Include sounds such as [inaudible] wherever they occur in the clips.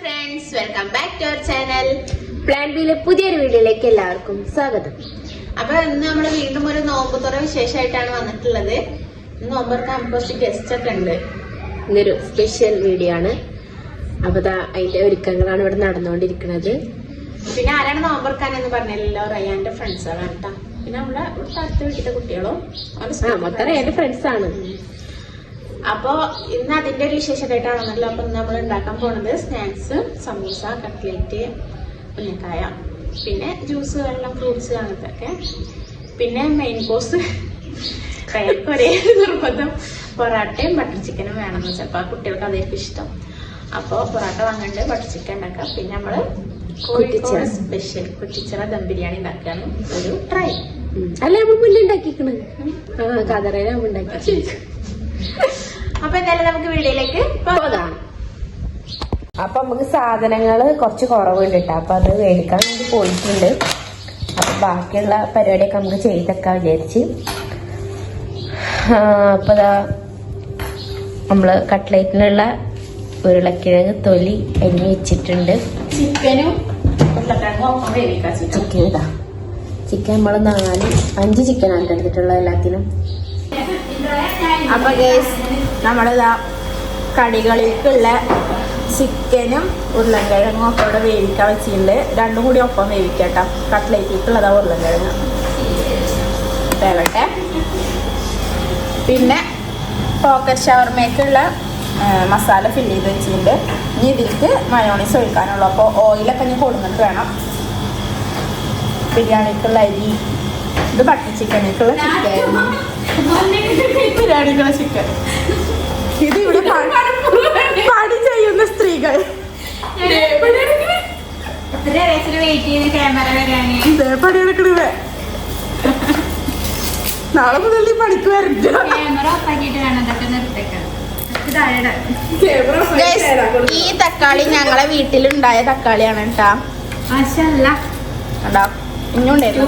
Friends welcome back to our channel plan ബിയിലെ പുതിയൊരു വീഡിയോയിലേക്ക് എല്ലാവർക്കും സ്വാഗതം. അപ്പൊ ഇന്ന് നമ്മൾ വീണ്ടും ഒരു നോമ്പ് തുറ വിശേഷമായിട്ടാണ് വന്നിട്ടുള്ളത്. നോമ്പർക്ക് നമുക്ക് ഗസ്റ്റ് ഒക്കെ ഉണ്ട്. ഇന്നൊരു സ്പെഷ്യൽ വീഡിയോ ആണ്. അപ്പൊ അതിന്റെ ഒരുക്കങ്ങളാണ് ഇവിടെ നടന്നുകൊണ്ടിരിക്കുന്നത്. പിന്നെ ആരാണ് നോമ്പർക്കാനെന്ന് പറഞ്ഞല്ലോ റയാന്റെ ഫ്രണ്ട്സുകളാണ് കേട്ടോ. പിന്നെ നമ്മളെ ഇവിടുത്തെ അടുത്ത വീട്ടിലെ കുട്ടികളോ മൊത്തം റയാന്റെ ഫ്രണ്ട്സ് അപ്പൊ ഇന്ന് അതിന്റെ ഒരു വിശേഷമായിട്ടാണല്ലോ അപ്പൊ നമ്മൾ ഉണ്ടാക്കാൻ പോണത് സ്നാക്സ് സമൂസ കട്ട്ലേറ്റ് ഉന്നക്കായ പിന്നെ ജ്യൂസ് വെള്ളം ഫ്രൂട്ട്സ് അങ്ങനത്തെ ഒക്കെ പിന്നെ മെയിൻ [laughs] കോഴ്സ് ഒരേ നിർബന്ധം പൊറാട്ടയും ബട്ടർ ചിക്കനും വേണമെന്ന് വെച്ചാൽ കുട്ടികൾക്ക് അതായിരിക്കും ഇഷ്ടം. അപ്പോൾ പൊറാട്ട വാങ്ങണ്ട് ബട്ടർ ചിക്കൻ ഉണ്ടാക്കാം. പിന്നെ നമ്മൾ കോഴിക്കോട്. സ്പെഷ്യൽ കുറ്റിച്ചിറ ദം ബിരിയാണി ഉണ്ടാക്കാണ് ഒരു ട്രൈ അല്ലെ നമ്മൾ മുന്നേ ഉണ്ടാക്കിക്കണ്? ആ കതറയില നമ്മൾ ഉണ്ടാക്കി അപ്പൊ എന്തായാലും നമുക്ക് വീട്ടിലേക്ക് പോകാം. അപ്പൊ നമുക്ക് സാധനങ്ങൾ കുറച്ച് കുറവുണ്ട് കേട്ടോ. അപ്പൊ അത് മേടിക്കാൻ വേണ്ടി പോയിട്ടുണ്ട്. അപ്പൊ ബാക്കിയുള്ള പരിപാടിയൊക്കെ നമുക്ക് ചെയ്തൊക്കെ വിചാരിച്ച്. അപ്പൊ ദാ നമ്മൾ കട്ട്ലേറ്റിനുള്ള ഉരുളക്കിഴങ്ങ് തൊലി അരിഞ്ഞ് വെച്ചിട്ടുണ്ട്. ചിക്കനും ചിക്കൻ. ഇതാ. ചിക്കൻ നമ്മൾ നാല് അഞ്ച് ചിക്കനാണ് എടുത്തിട്ടുള്ളത് എല്ലാത്തിനും. അപ്പൊ ഗേസ് നമ്മളിതാ കടികളിലേക്കുള്ള ചിക്കനും ഉരുളൻകിഴങ്ങും ഒക്കെ ഇവിടെ വേവിക്കാൻ വെച്ചിട്ടുണ്ട്. രണ്ടും കൂടി ഒപ്പം വേവിക്കട്ടോ. കട്ട്ലേറ്റിലേക്കുള്ളതാ ഉരുളൻകിഴങ്ങ്. വേവട്ടെ. പിന്നെ പോക്കറ്റ് ഷവർമയ്ക്കുള്ള മസാല ഫില്ല് ചെയ്ത് വെച്ചിട്ടുണ്ട്. ഇനി ഇതിലേക്ക് മയോണീസ് ഒഴിക്കാനുള്ളൂ. അപ്പോൾ ഓയിലൊക്കെ ഇനി കൊടുന്നിട്ട് വേണം. ബിരിയാണിക്കുള്ള അരി ഇത് ബട്ടർ ചിക്കനിക്കുള്ള ചിക്കൻ ചിക്കൻ ഇത് ഇവിടെ പണി ചെയ്യുന്ന സ്ത്രീകൾ. പണിയെടുക്കണത് നാളെ മുതൽ നീ പണിക്ക് വരണ്ട. ഈ തക്കാളി ഞങ്ങളെ വീട്ടിലുണ്ടായ തക്കാളിയാണ് കേട്ടാ. ഇഞ്ഞുണ്ടായിരുന്നു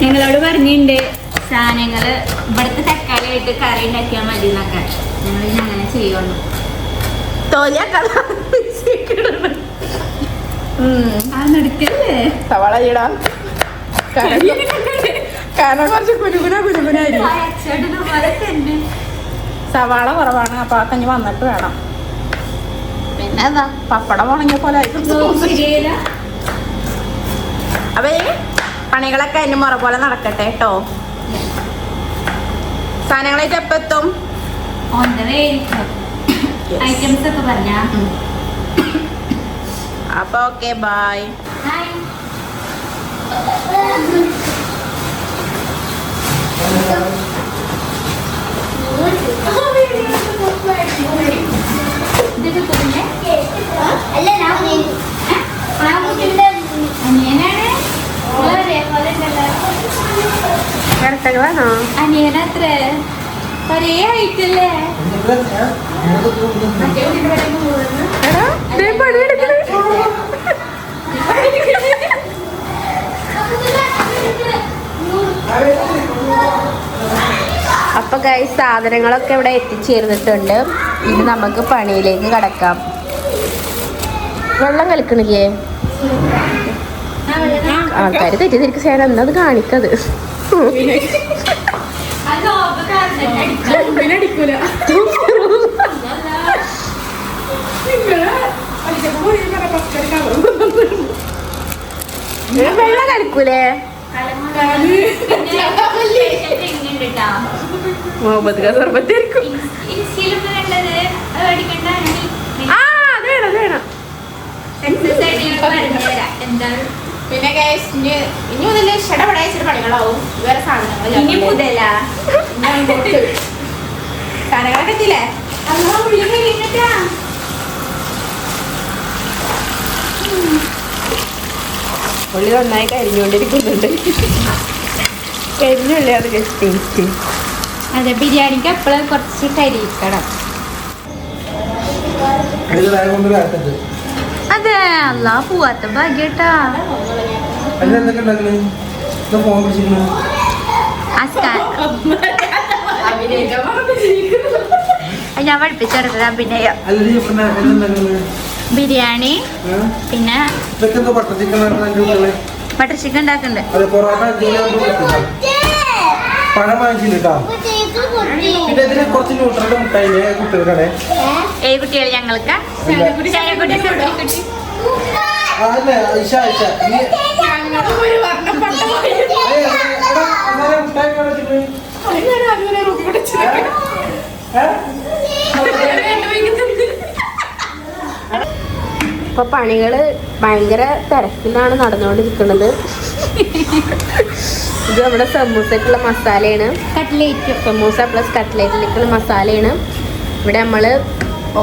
ഞങ്ങളോട് പറഞ്ഞിട്ടുണ്ട് സാധനങ്ങൾ ഇവിടുത്തെ തക്കാളി ആയിട്ട് കറി ഉണ്ടാക്കിയാൽ മതി എന്നൊക്കെ ഞങ്ങൾ അങ്ങനെ ചെയ്യുള്ളൂ. സവാള ഇടാം. കാരണം കുറച്ച് കുരുകുന കുരുകുനായിരിക്കും സവാള കുറവാണ് അപ്പൊ ആ കഞ്ഞി വന്നിട്ട് വേണം. പിന്നെ എന്താ പപ്പടം ഉണങ്ങിയ പോലെ ആയിരിക്കും അപ്പൊ പണികളൊക്കെ അതിന്റെ മുറ പോലെ നടക്കട്ടെ കേട്ടോ. സാധനങ്ങളായിട്ട് എപ്പോ എത്തും? ഐറ്റംസ് ഒക്കെ പറഞ്ഞാ? അപ്പൊ ഓക്കെ ബായ് അല്ല ഞാൻ അനിയനാണ്? വേണോ അനിയനത്ര. ഒരേ അപ്പൊ കൈ സാധനങ്ങളൊക്കെ ഇവിടെ എത്തിച്ചേർന്നിട്ടുണ്ട്. ഇനി നമുക്ക് പണിയിലേക്ക് കടക്കാം. വെള്ളം കലക്കണില്ലേ? ആൾക്കാര് തെറ്റിദ്ധരിക്കും സേന എന്നത് കാണിക്കത്. വെള്ളം മുഹമ്മദ് സർബത്തായിരിക്കും മേടിക്കണ്ട ആ അത് വേണം അത് വേണം. എന്താണ്? പിന്നെ ഗൈസ് ഇനി ഇനി മുതൽ ഇഷ്ടപ്പെടാച്ചിട്ട് പണികളാവും. വേറെ സാധനങ്ങൾ ഇനി മുതല? സാധനങ്ങളൊക്കെ എത്തിയില്ലേ? അമ്മ ഉള്ളി നന്നായി കരിഞ്ഞുകൊണ്ടിരിക്കുന്നുണ്ട്. കരിഞ്ഞുള്ളി അത് ടേസ്റ്റ് അതെ ബിരിയാണിക്ക് എപ്പോഴും കുറച്ച് കരിക്കണം അതെ അല്ലാ പോവാത്ത ഭാഗ്യട്ടാ. ഞാൻ പഠിപ്പിച്ചെടുത്തതാ എന്തുണ്ടാക്കുന്നത് ബിരിയാണി പിന്നെ ബട്ടർ ചിക്കൻ ഉണ്ടാക്കുന്നുണ്ട് അതെ പൊറോട്ട അഞ്ചിനാകുമ്പോൾ കിട്ടും പഴം വാങ്ങിച്ചിട്ടാ പിന്നെ ഇതിന് കുറച്ച് ന്യൂട്രൽ കുട്ടികൾക്കാണേ. കുട്ടികൾ ഞങ്ങൾക്ക്? അല്ലേ ഐഷ ഐഷ? ഇപ്പൊ പണികൾ ഭയങ്കര തിരക്കിലാണ് നടന്നുകൊണ്ടിരിക്കുന്നത് ഇത് നമ്മുടെ സമൂസക്കുള്ള മസാലയാണ്. കട്ട്ലേറ്റ് സമൂസ പ്ലസ് കട്ട്ലേറ്റിലേക്കുള്ള മസാലയാണ്. ഇവിടെ നമ്മൾ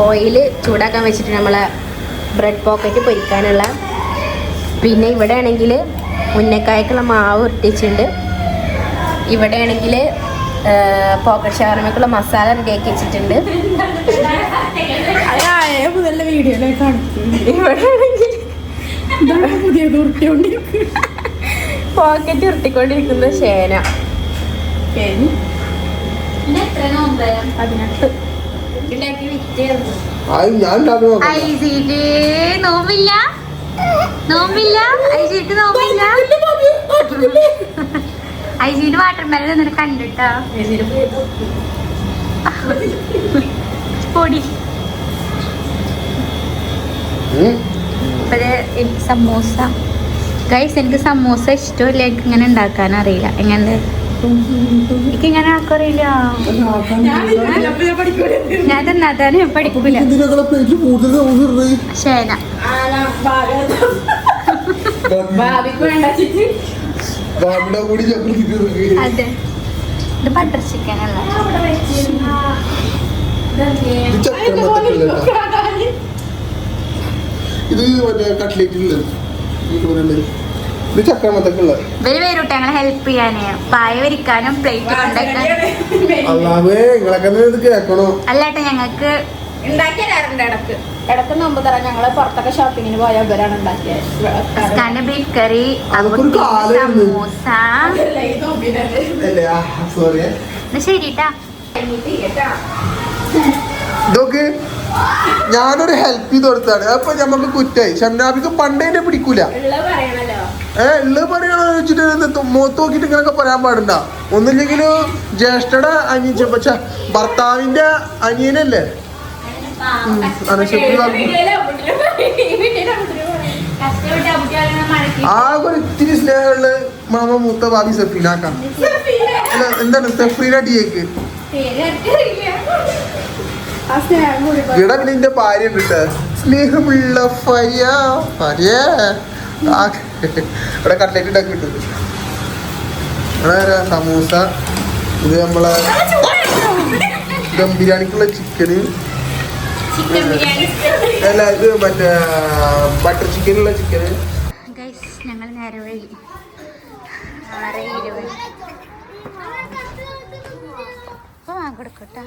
ഓയിൽ ചൂടാക്കാൻ വെച്ചിട്ട് നമ്മളെ ബ്രെഡ് പോക്കറ്റ് പൊരിക്കാനുള്ള. പിന്നെ ഇവിടെ ആണെങ്കിൽ ഉന്നക്കായ്ക്കുള്ള മാവ് ഉരുട്ടിച്ചിട്ടുണ്ട് ഇവിടെ ആണെങ്കിൽ പോക്കറ്റ് ഷവർമയ്ക്കുള്ള മസാല റെഡിയാക്കി വെച്ചിട്ടുണ്ട്. ഇവിടെ ആണെങ്കിൽ പോക്കറ്റ് ഉരുട്ടിക്കൊണ്ടിരിക്കുന്ന ശേന. ഐസിട്ട് നോമ്പില്ല. വാട്ടർ മെലൻ എന്നിട്ട് കണ്ടിട്ടോ? പൊടി. ഇപ്പഴേ സമൂസ. ഗൈസ് എനിക്ക് സമൂസ ഇഷ്ടമില്ല. എനിക്ക് ഇങ്ങനെ ഉണ്ടാക്കാൻ അറിയില്ല. എങ്ങനെ എനിക്ക് ഇങ്ങനെ ആക്കറിയില്ല ഞാൻ തന്നാത്താനും ഞാൻ പഠിക്കൂല. ഇതിനൊക്കെ പ്ലേറ്റ് കൂടുതൽ സമൂസ ഇടണേ. ശേന. ബാബിയുടെ കൂടി ഞങ്ങൾ അതെ. ഇത് ബട്ടർ ചിക്കൻ അല്ല. ഇത് മറ്റേ കട്ട്ലേറ്റില്ല ഇത് ചക്കരമത്തക്കുള്ള ഇവർ വരൂട്ടെ ഞങ്ങളെ ഹെൽപ്പ് ചെയ്യാനേ. പായ വരിക്കാനും പ്ലേറ്റ് അല്ലാമേ നിങ്ങളൊക്കെ ഇത് കേക്കണോ അല്ലാട്ടെ ഞങ്ങൾക്ക് ഉണ്ടാക്കി ഇടയ്ക്ക്. ഇടയ്ക്ക് മുമ്പ് തരാം ഞങ്ങൾ പുറത്തൊക്കെ ഷോപ്പിങ്ങിന് പോയ ഇവരാണ് ഉണ്ടാക്കിയത്. ഇസ്കാന്റെ ബീഫ് കറി അതൊക്കെ ഒരു കാലമായിരുന്നു. സമൂസ. ശരിട്ടാ ഇതൊക്കെ ഞാനൊരു ഹെൽപ്പ് ചെയ്ത് കൊടുത്താണ് അപ്പൊ ഞമ്മക്ക് കുറ്റായി. ഷംനാബിക്ക് പണ്ടേ എന്നെ പിടിക്കൂല. പറയണല്ലോ. ഏ ഉള്ളത് പറയണോ വെച്ചിട്ട് മുഖത്ത് നോക്കിയിട്ട് ഇങ്ങനൊക്കെ പറയാൻ പാടുണ്ട. ഒന്നില്ലെങ്കിലും ജ്യേഷ്ഠയുടെ അനിയൻ പക്ഷെ ഭർത്താവിന്റെ അനിയനല്ലേ? ആ ഒരു ഇത്തിരി സ്നേഹമുള്ള മാമ മൂത്ത ഭാവി സഫീനാക്കാം എന്താണ്? സഫീന കൂടി ഇവിടെ പിന്നെ എന്റെ ഭാര്യ ഉണ്ട് സ്നേഹമുള്ള ഭാര്യ ആ, ഇവിടെ കട്ട്ലേറ്റ് ഉണ്ടാക്കി കിട്ടും. ഇവിടെ സമൂസ. ഇത് നമ്മളെ ദം ബിരിയാണിക്കുള്ള ചിക്കന്. ചിക്കൻ ബിരിയാണി. അല്ല ഇത് മറ്റേ ബട്ടർ ചിക്കനുള്ള ചിക്കന്. ഞങ്ങൾ നേരെ വഴി. ആറ് ഇരുപത്. കൊടുക്കട്ടെ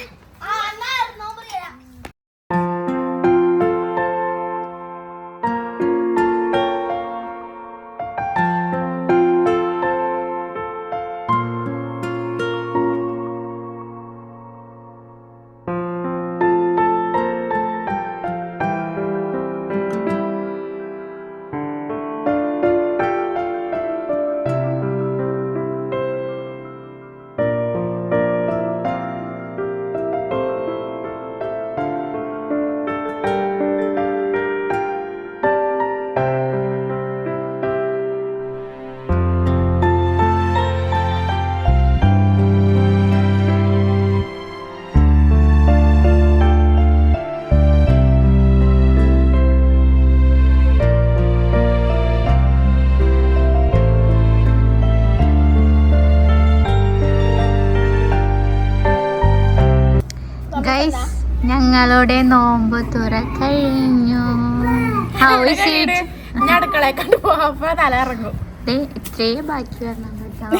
ഞങ്ങളുടെ നോമ്പ് തുറ കഴിഞ്ഞു? ഞാൻ അടുക്കളയെ കണ്ടു പോവാ. തല ഇറങ്ങും. ഇത്രയും ബാക്കി വരണം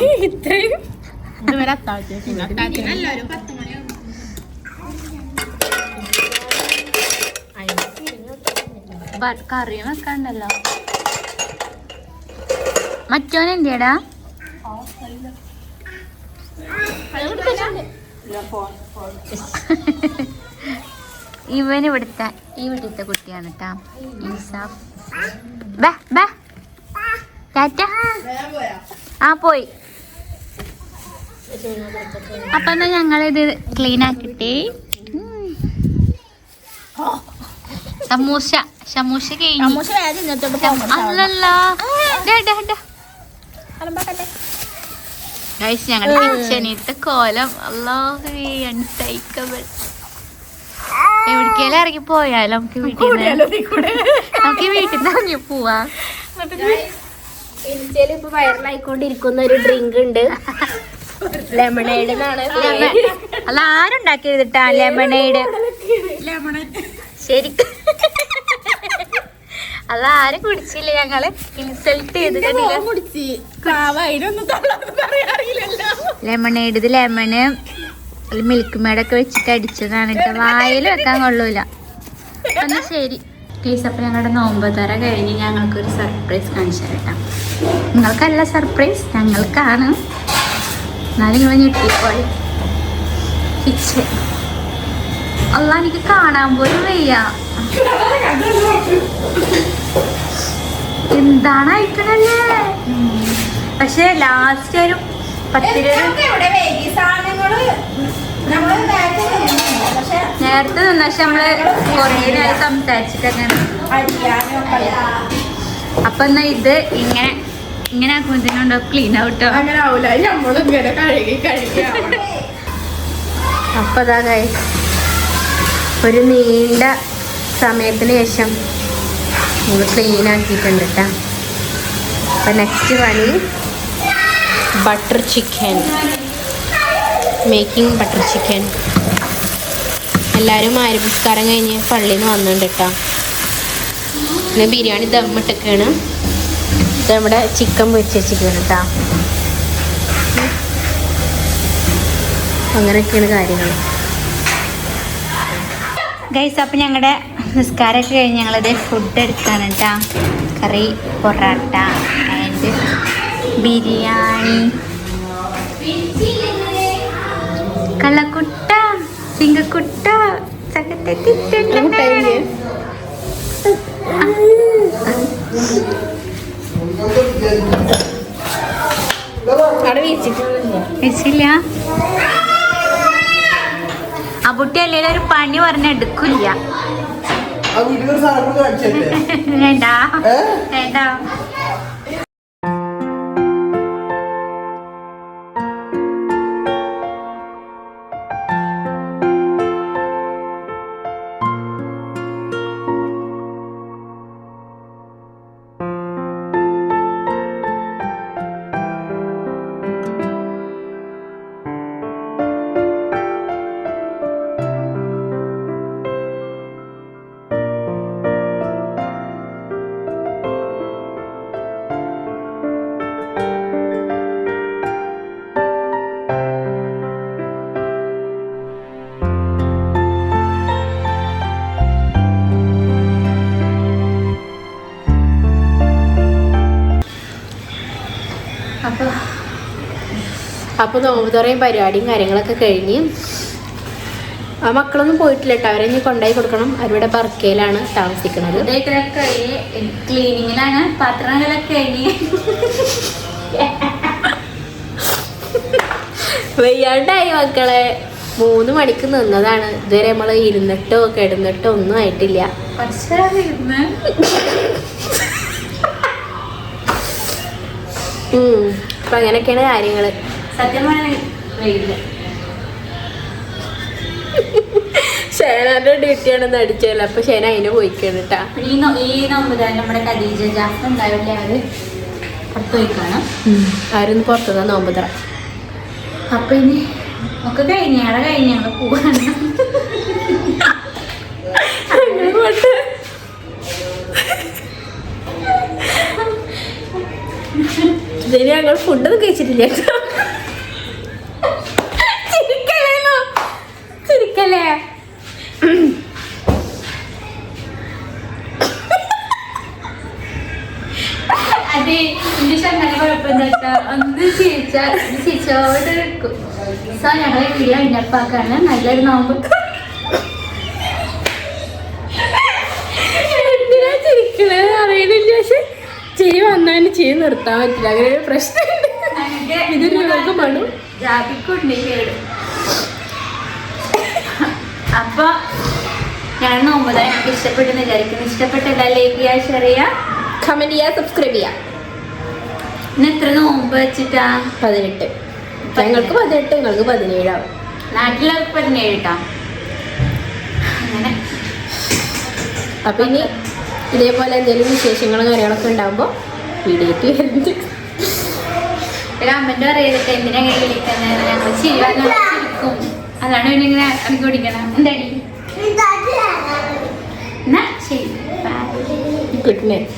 ഇത്രയും. ഇതുവരെ അത്താഴ്ച ബ- കറിയും വെക്കണ്ടല്ലോ. മറ്റോൻ എന്തിയടാ? [laughs] ഇവൻ ഇവിടുത്തെ ഈ വീട്ടിലത്തെ കുട്ടിയാണ് കേട്ടാ ടാറ്റ. ആ പോയി. അപ്പൊ എന്നാ ഞങ്ങളിത് ക്ലീൻ ആക്കിട്ടേ. സമൂസ സമൂസ കഴിഞ്ഞു. അല്ലല്ലോ ഞങ്ങളുടെ കിച്ചണിത്തെ കോലം അല്ലാഹുവേ അൺസൈക്കബിൾ. എവിടേക്കെങ്കിലും ഇറങ്ങി പോയാലോ നമുക്ക് വീട്ടിൽ നമുക്ക് വീട്ടിൽ നിന്ന് ഇറങ്ങി പോവാ. ഇൻസ്റ്റയിൽ ഇപ്പൊ വൈറലായിക്കൊണ്ടിരിക്കുന്ന ഒരു ഡ്രിങ്ക് ഉണ്ട്. ലെമണേഡ് എന്നാണ്. അല്ല ആരുണ്ടാക്കിയതിട്ടാ ലെമണേഡ് ശരിക്കും. അല്ല ആരും കുടിച്ചില്ല. ഞങ്ങൾ ഇൻസൾട്ട് ചെയ്തിട്ടില്ല ലെമണേഡ് ഇത് ലെമണ് മിൽക്ക് മേടൊക്കെ വെച്ചിട്ട് അടിച്ചതാണ്. കേട്ടോ വായിൽ വെക്കാൻ കൊള്ളൂല. എന്നാ ശരി. പ്ലീസ് അപ്പം ഞങ്ങളുടെ നോമ്പ് തറ കഴിഞ്ഞ് ഞങ്ങൾക്കൊരു സർപ്രൈസ് കാണിച്ചു തരട്ടാ നിങ്ങൾക്കല്ല സർപ്രൈസ് ഞങ്ങൾക്കാണ്. എന്നാലും നിങ്ങൾ ഞെട്ടിപ്പോയി കിച്ചൺ അല്ല എനിക്ക് കാണാൻ പോലും വയ്യ. എന്താണ് അയക്കണല്ലേ പക്ഷെ ലാസ്റ്റ് ഒരു നേരത്തെ നിന്ന പക്ഷെ നമ്മൾ കൊറിയനായി നേരം സംസാരിച്ചിട്ടൊക്കെയാണ്. അപ്പൊ എന്നാ ഇത് ഇങ്ങനെ ഇങ്ങനെ ആക്കുമ്പോഴത്തേനുണ്ടോ ക്ലീൻ ആവട്ടോ അങ്ങനെ ആവൂല. നമ്മളിങ്ങനെ കഴുകി കഴുകി. അപ്പൊ അതാ guys, ഒരു നീണ്ട സമയത്തിന് ശേഷം നമ്മൾ ക്ലീൻ ആക്കിയിട്ടുണ്ട് കേട്ടോ അപ്പൊ നെക്സ്റ്റ് പണി butter chicken. Making butter chicken. എല്ലാവരും ആരംഭിസ്കാരം കഴിഞ്ഞ് പള്ളിയിൽ നിന്ന് വന്നിട്ടുണ്ട് കേട്ടോ പിന്നെ ബിരിയാണി ദമ്മിട്ടൊക്കെയാണ് നമ്മുടെ ചിക്കൻ പൊരിച്ച് വെച്ചിരിക്കുകയാണ് കേട്ടോ അങ്ങനെയൊക്കെയാണ് കാര്യങ്ങൾ ഗൈസ് അപ്പം ഞങ്ങളുടെ നിസ്കാരമൊക്കെ കഴിഞ്ഞ് ഞങ്ങളത് ഫുഡ് എടുക്കാൻ കേട്ടോ കറി പൊറാട്ട ആൻഡ് ബിരിയാണി. കള്ളക്കുട്ട അവിടെ വീച്ചിട്ട് വെച്ചില്ല. ആ കുട്ടി അല്ലേലും ഒരു പണി പറഞ്ഞ എടുക്കില്ല. വേണ്ട. വേണ്ട. അപ്പോൾ നോമ്പുതുറയും പരിപാടിയും കാര്യങ്ങളൊക്കെ കഴിഞ്ഞ് ആ മക്കളൊന്നും പോയിട്ടില്ല കേട്ടോ അവരെ ഇനി കൊണ്ടുപോയി കൊടുക്കണം. അവരുടെ ബർക്കയിലാണ് താമസിക്കുന്നത്. ക്ലീനിങ്ങിലാണ് പാത്രങ്ങളൊക്കെ വെയ്യാണ്ടായി മക്കളെ. മൂന്ന് മണിക്ക് നിന്നതാണ്. ഇതുവരെ നമ്മൾ ഇരുന്നിട്ടോ കിടന്നിട്ടോ ഒന്നും ആയിട്ടില്ല. അപ്പൊ അങ്ങനെയൊക്കെയാണ് കാര്യങ്ങൾ. സത്യം ഡ്യൂട്ടി ഷേനാന്റെ ഡ്യൂട്ടിയാണെന്ന് അടിച്ചല്ലോ അപ്പൊ ഷേന അതിന് പോയിക്കാണ് കേട്ടാ ഈ ഈ നമ്മുടെ കദീജ ജാസ് ഉണ്ടാവില്ലേ അവർ പുറത്ത് പോയിക്കാണ്. ആരൊന്ന് പുറത്തുനിന്ന് നോമ്പ് തറ. അപ്പൊ ഇനി ഒക്കെ കഴിഞ്ഞ അവിടെ കഴിഞ്ഞ അവിടെ പോവാണ്. ഞങ്ങൾ ഫുഡൊന്നും കഴിച്ചിട്ടില്ല. കേട്ടോ അത് എന്റെ ചങ്ങാതി കുഴപ്പമില്ല ഒന്ന് ചിരിച്ചാൽ ചിരിച്ചോട് എടുക്കും. സോ ഞങ്ങളെ വീട് കഴിഞ്ഞപ്പാക്കാണ് നല്ലൊരു നോമ്പ്. ചിരി വന്നാലും ചിരി നിർത്താൻ പറ്റില്ല. അങ്ങനെ ഒരു പ്രശ്നം അപ്പൊ ഞാൻ നോമ്പതാ എനിക്ക് ഇഷ്ടപ്പെട്ടെന്ന് വിചാരിക്കുന്നു. ഇഷ്ടപ്പെട്ട ലൈക്ക് ഷെയർ കമന്റ് ചെയ്യുക സബ്സ്ക്രൈബ് ചെയ്യാം പിന്നെ എത്ര നോമ്പ് വെച്ചിട്ടാ? പതിനെട്ട്. ഞങ്ങൾക്ക് പതിനെട്ട് ഞങ്ങൾക്ക് പതിനേഴാവും. നാട്ടിലൊക്കെ പതിനേഴ് കേട്ടോ അങ്ങനെ. അപ്പൊ ഇനി ഇതേപോലെ എന്തെങ്കിലും വിശേഷങ്ങളും കാര്യങ്ങളൊക്കെ ഉണ്ടാകുമ്പോൾ വീഡിയോ വരുന്നുണ്ട് ഒരു അമ്മന്റെ പറയരുത് എന്തിനാ വിളിക്കുന്നത് ഞങ്ങൾ ചിരിക്കും. അതാണ് പിന്നെ ഇങ്ങനെ എന്നാ ശരി. Good night